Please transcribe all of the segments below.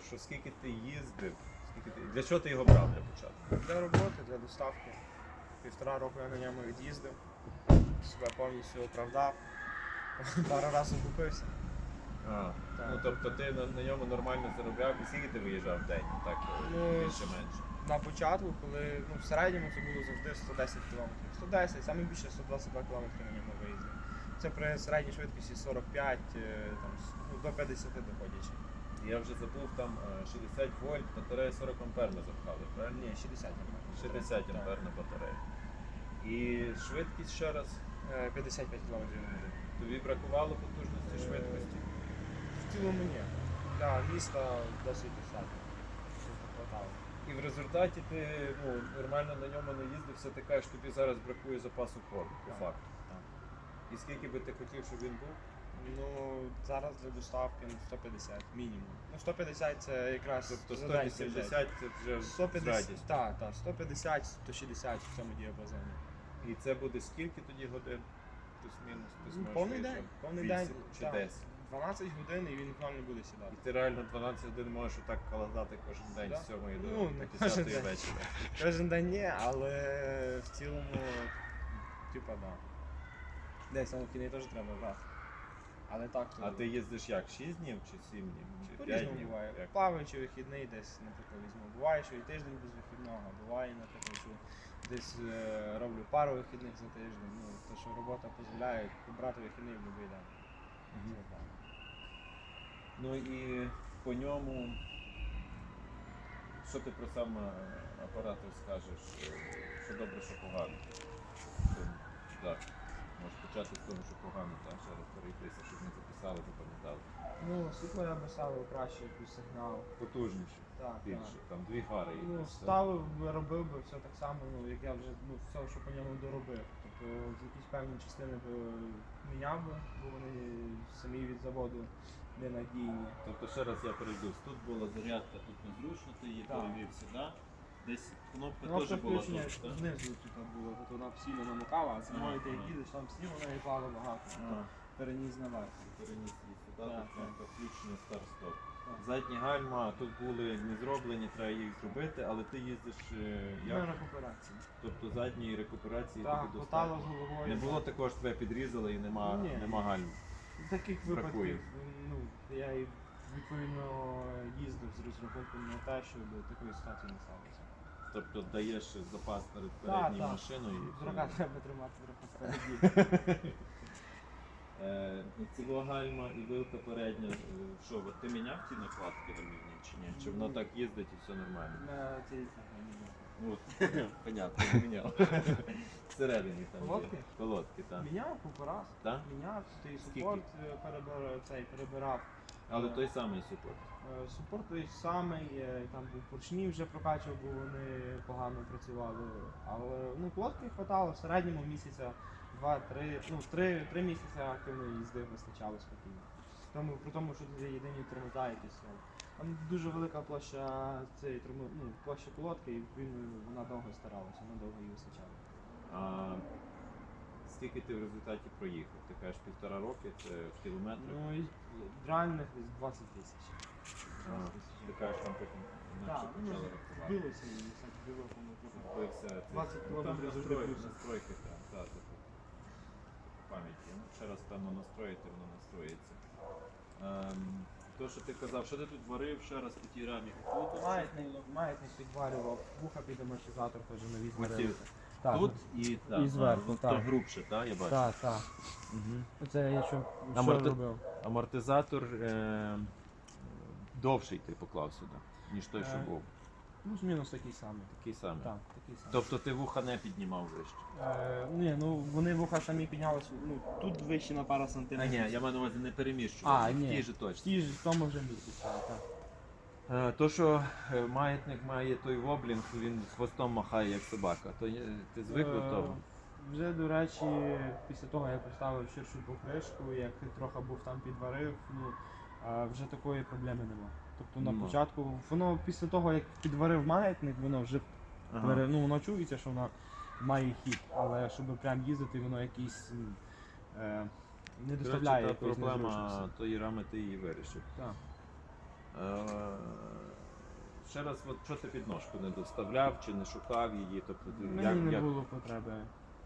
е, що скільки ти їздив, скільки ти... для чого ти його брав для початку? Для роботи, для доставки. Півтора року я на ньому від'їздив, себе повністю оправдав. Пару разів купився. А, Так. ну тобто ти на, на ньому нормально заробляв, і скільки ти виїжджав в день? Так, Ну, більше-менше. На початку, коли ну, в середньому це було завжди 110 км. 110, саме більше 122 км на ньому виїздив. Це при середній швидкості 45, е, там, ну, до 50 доходячи. Я вже забув там е, 60 вольт, батарея 40 ампер ми запхали, правильно? Ні, 60 мабуть. 60 Так. ампер на батареї. І швидкість ще раз. Е, 55 км на годину. Тобі бракувало потужності Е, швидкості. В цілому ні. Для міста досить достатньо. І в результаті ти ну, нормально на ньому не їздив, все ти кажеш, тобі зараз бракує запасу ходу, по факту. так. І скільки би ти хотів, щоб він був? Ну, зараз для доставки ну, 150 мінімум. Ну, 150 це якраз Тобто за день 180 це вже з 150, радістю. так, так, 150, 160 в цьому діапазоні. І це буде скільки тоді годин? Плюс-мінус, ти Ну, зможеш повний виїжджати? день, повний Вісім день, чи так. 10. 12 годин і він не буде І сідати. ти реально 12 годин можеш отак каладати кожен день Да. з 7 до Ну, не 10 кожен день. вечора. Кожен день ні, але в цілому, типа, да. Десь на вихідний теж треба брати. Але так, А ти їздиш як? 6 днів чи 7 днів? Чи по-різному днів? буває. Як? Плаваючи вихідний десь, наприклад, візьму. Буває, що і тиждень без вихідного, а буває, наприклад, що десь е, роблю пару вихідних за тиждень. Ну, то, що робота дозволяє брати вихідний в будь-який день. Мгм. Це так. Ну і по ньому, що ти про сам е, апарат розкажеш? Е, Що добре, що погано? Що, Так, можеш почати з того, що погано, так, ще раз перейтися, щоб ми записали, запам'ятали. Ну, світло я би ставив краще якийсь сигнал. Потужніше, Так, більше, так. там дві фари є. Ну, ставив би, робив би все так само, ну, як я вже ну, все, що по ньому доробив. Тобто з якісь певні частини би міняв би, бо вони самі від заводу ненадійні. Тобто ще раз я перейду. Тут була зарядка, тут незручно, ти її Так. перевів сюди. Десь кнопка теж була включення тут, так? знизу тут була, тут вона постійно намикала, а зимою ти як їдеш, там снігу наїпало багато. А, Переніс наверх. переніс її сюди, Так, тут так. кнопка включення старт-стоп. Так. Задні гальма тут були не зроблені, треба їх зробити, але ти їздиш е, як? рекуперації. Тобто задньої рекуперації Так, тобі хватало з головою. Не було такого, що тебе підрізали і нема, Ні. нема гальм. Таких Бракує. випадків, ну, я і відповідно їздив з розрахунком на те, щоб такої ситуації не сталося. Тобто даєш запас перед передньою так. машиною і все. Треба тримати трохи спереді. Е, Ціло гальма і вилка передня. е, Що, от ти міняв ці накладки ремівні чи ні? Чи воно так їздить і все нормально? На цій От, понятно, не міняв. Всередині там. є. Колодки? Колодки, так. Міняв купу раз. Так? Міняв, той Скільки? супорт е, цей перебирав. Але той самий супорт. Е, Супорт той самий, е, там був поршні вже прокачував, бо вони погано працювали. Але ну, колодки хватало в середньому місяця два-три, ну три, три місяці активної їзди вистачало спокійно. Тому, при тому, що це єдині тормоза якісь. Там дуже велика площа цієї тормоз, ну, площа колодки, і відповідно вона довго старалася, вона довго її вистачало. А скільки ти в результаті проїхав? Ти кажеш півтора роки, це в кілометрах. Ну і реальних десь 20 тисяч. А, Ти кажеш, там потім інакше Так, ну, почали рахувати. збилося і так було, воно трохи. Збився цей- 20 ну, кілометрів Там завжди настройки, так, так. Пам'яті. Ну, ще раз певно настроїти, воно настроїться. Ем, то, що ти казав, що ти тут варив ще раз по тій рамі? Маятник, маятник підварював, вуха під амортизатор теж нові зварили. Так, тут і, так, і зверху, ну, так. То грубше, так, я бачу. так, так. Угу. Це я що, що Аморти- робив? Амортизатор е, довший ти поклав сюди, ніж той, що Е, був. Плюс-мінус такий самий. Такий самий. Так, такий самий. Тобто ти вуха не піднімав вище. Е, ні, ну вони вуха самі піднялися, ну тут вище на пару А сантиметрів. ні, я маю на увазі не переміщував. А, в тій же точці. тій ж в тому вже місці, так. Е, То, що е, маятник має той воблінг, він хвостом махає як собака. То є- ти звик до Е, того? Вже, до речі, після того, як поставив ширшу покришку, як трохи був там підварив, ну, а вже такої проблеми нема. Тобто на Нема. початку, воно після того, як підварив маятник, воно вже пере, ну, воно чується, що воно має хід, але щоб прям їздити, воно якийсь м, е, не доставляє та якоїсь проблема незручності. тої рами ти її вирішив. Так. Е, Ще раз, от, що ти підножку не доставляв чи не шукав її? Тобто, ти Мені як, не як, було потреби.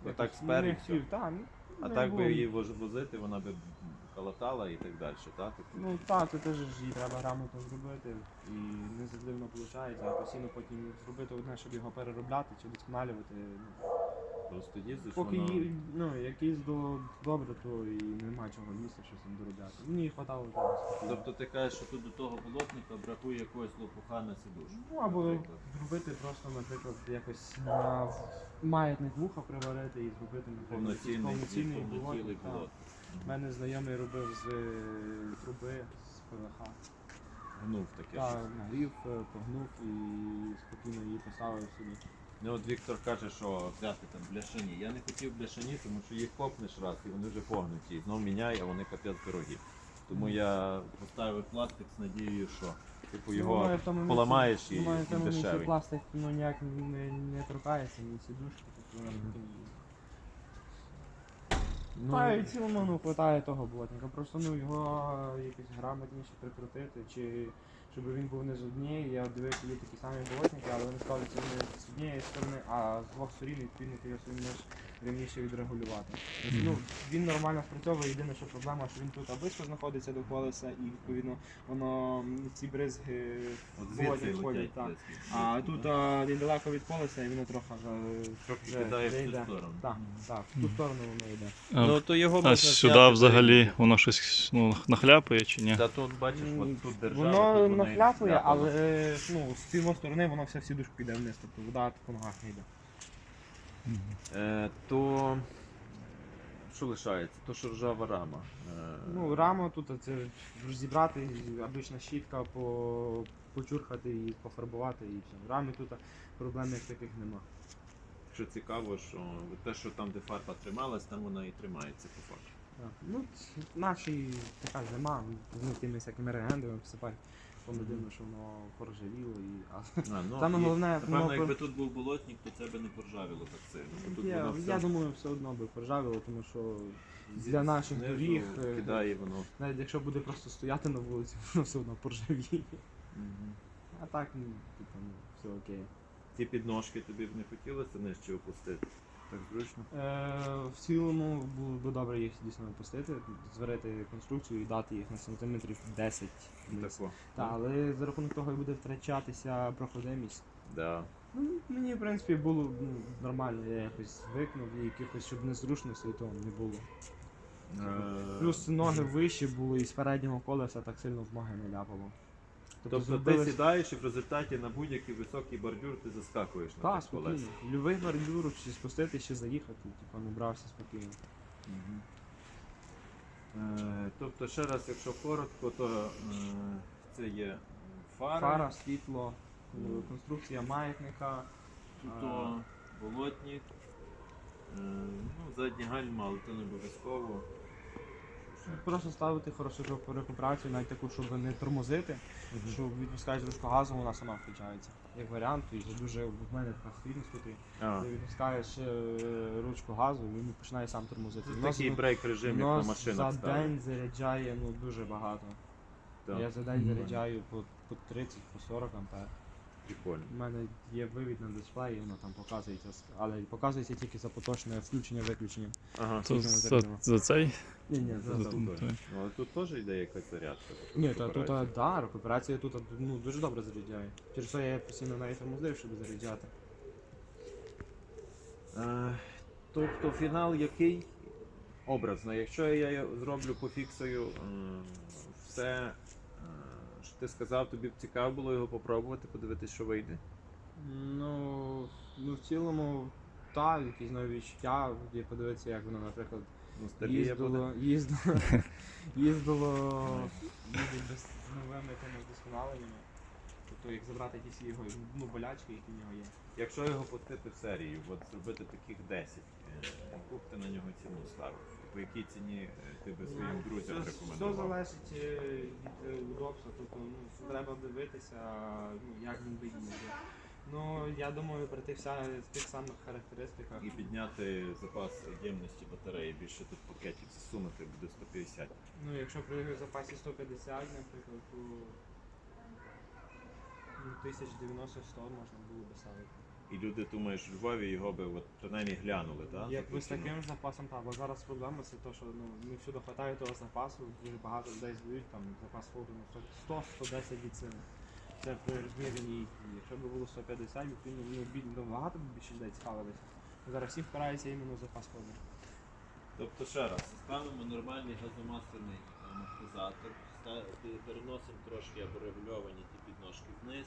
Якось спереду не всьо? хотів, та, а не так було. би її воз- возити, вона би калатала і так далі, так? Ну так, це теж ж її треба грамотно зробити і не завжди воно виходить, а постійно потім зробити одне, щоб його переробляти чи вдосконалювати. ну, Просто їздиш, Поки воно... її, ну, як їздило добре, то і нема чого місця щось там доробляти. Мені хватало спокійно. Тобто ти кажеш, що тут до того болотника бракує якогось лопуха на сидушку. Ну або наприклад. зробити просто, наприклад, якось на маятник вуха приварити і зробити наприклад, якийсь повноцінний, повноцінний болотник, так. У мене знайомий робив з е, труби з ПВХ. Гнув таке. Так, щось. нагрів, е, погнув і спокійно її поставив собі. Ну от Віктор каже, що взяти там бляшані. Я не хотів бляшані, тому що їх копнеш раз і вони вже погнуті. Знову знов міняй, а вони капець дорогі. Тому я поставив пластик з надією, що типу Ну, його думаю, в тому місці- поламаєш і думаю, в він тому місці дешевий. пластик ну, ніяк не, не торкається, ні сідушки. Тобто. Ну, Та і в цілому ну, хватає того болотника. Просто ну, його якось грамотніше прикрутити, чи щоб він був не з однієї. Я дивився, є такі самі болотники, але вони ставляться не з однієї сторони, а з двох сторін відповідно ти його собі можеш рівніше відрегулювати. Тобто, Ну, він нормально спрацьовує, єдине, що проблема, що він тут близько знаходиться до колеса, і відповідно воно ці бризги в входять. Так. А тут а, він далеко від колеса, і воно трохи вже кидає в йде. сторону. Так, так, в ту сторону воно йде. А, Ну то його а сюди зняти, взагалі воно щось ну, нахляпає чи ні? Та тут бачиш, от тут держава. Воно тут нахляпує, але ну, з цієї сторони воно все в сідушку йде вниз, тобто вода по ногах не йде. Е, то що лишається? То що ржава рама. Е, Ну, раму тут це розібрати, обична щітка, по, почурхати і пофарбувати і все. В рамі тут проблем як таких нема. Що цікаво, що те, що там, де фарба трималась, там вона і тримається по факту. Так. Ну, наші така зима, ну, тими всякими реагентами посипають. Воно дивно, що воно поржавіло і. А, ну, Саме і, головне, напевно, воно якби тут був болотник, то це би не поржавіло так сильно. бо Тут я, воно все я думаю, все одно би поржавіло, тому що зі- для наших знизу доріг, е, кидає воно. навіть якщо буде просто стояти на вулиці, воно все одно поржавіє. А так, ну, типу, ну, все окей. Ті підножки тобі б не хотілося нижче опустити. Так зручно. Е, в цілому було б добре їх дійсно опустити, зварити конструкцію і дати їх на сантиметрів 10 вниз. Тако. Та, але за рахунок того і буде втрачатися проходимість. Да. Ну, мені, в принципі, було ну, нормально, я якось звикнув і якихось, щоб незручностей того не було. Е, Плюс ноги вищі були і з переднього колеса так сильно в ноги не ляпало. Тобто ти сідаєш і в результаті на будь-який високий бордюр ти заскакуєш на Так, спокійно. Любий бордюр, чи спустити, чи заїхати, типу, не брався спокійно. Е, Тобто, ще раз, якщо коротко, то е, це є фара, Фара, світло, конструкція маятника. то болотник, е, ну, задні гальма, але то не обов'язково. Просто ставити хорошу рекуперацію, навіть таку, щоб не тормозити, що відпускаєш ручку газу, вона сама включається. Як варіант, і вже дуже в мене така стрільність тут. Ти відпускаєш е, ручку газу, він починає сам тормозити. Воно такий з- брейк режим, як на машинах за ставить. день заряджає ну, дуже багато. Так, Я за день заряджаю по, по 30, по 40 ампер. Прикольно. У мене є вивід на дисплеї, воно там показується, але показується тільки за поточне включення-виключення. Ага. То за, за цей? Ні, ні, За за ту. то. Ну, але тут теж йде якась зарядка. Ні, та тут а, да, рекуперація тут ну, дуже добре заряджає. Через це я постійно навіть тормозив, щоб заряджати. Е, Тобто фінал який? Образно, якщо я зроблю пофіксою е, все, ти сказав, тобі б цікаво було його попробувати, подивитися, що вийде. Ну, ну в цілому, так, якісь нові відчуття, і подивитися, як воно, наприклад, Ну, буде. їздило, їздило, їздило, їздить без з новими тими вдосконаленнями. Тобто як забрати ті його ну, болячки, які в нього є. Якщо його пустити в серію, от зробити таких 10, е, яку б ти на нього ціну ставив? По якій ціні е, ти би своїм друзям Ну, все, рекомендував? Все залежить е, від е, удобства, тобто ну, треба дивитися, ну, як він би. Ну, я думаю, при тих, вся, тих самих характеристиках. І підняти запас ємності батареї, більше тут пакетів засунути буде 150. Ну, якщо при запасі 150, наприклад, то тисяч 90-100 можна було би ставити. І люди, думаєш, в Львові його би от, принаймні глянули, так? Якби з таким запасом, так, бо зараз проблема це те, що ну, не всюди вистачає того запасу, дуже багато людей здають, там запас ну, 100-110 від. Це при розміреній їхні. Якщо б було 150, відповідно, ну, ну, багато б більше людей цікавилися. Зараз всі впираються іменно в запас ходу. Тобто ще раз, ставимо нормальний газомасляний амортизатор, переносимо трошки або регульовані ті підножки вниз,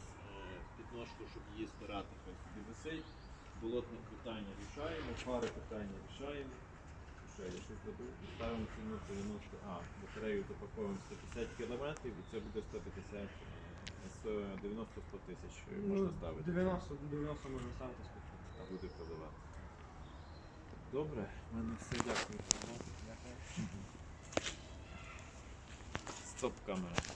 е, щоб її збирати, хай собі висить. Болотне питання рішаємо, пари питання рішаємо. Ставимо ціну 90, а, батарею запаковуємо 150 км і це буде 150, е, 100 90-100 тисяч е, можна ставити. 90, 90 можна ставити спокійно. А буде продавати. Добре, в мене все дякую. Стоп камера.